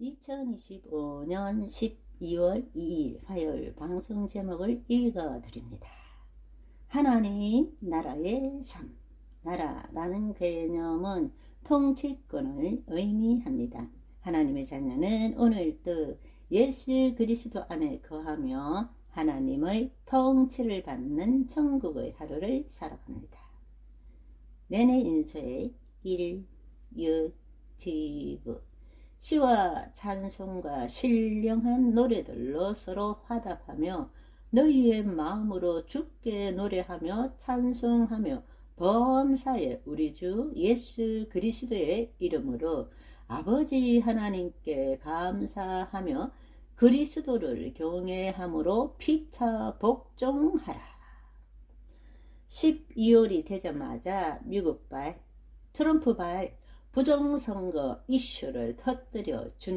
2025년 12월 2일 화요일 방송 제목을 읽어드립니다. 하나님 나라의 삶. 나라라는 개념은 통치권을 의미합니다. 하나님의 자녀는 오늘도 예수 그리스도 안에 거하며 하나님의 통치를 받는 천국의 하루를 살아갑니다. 내내 인쇄의 1, 유튜브 시와 찬송과 신령한 노래들로 서로 화답하며 너희의 마음으로 주께 노래하며 찬송하며 범사에 우리 주 예수 그리스도의 이름으로 아버지 하나님께 감사하며 그리스도를 경외함으로 피차 복종하라. 12월이 되자마자 미국발 트럼프발 부정선거 이슈를 터뜨려 준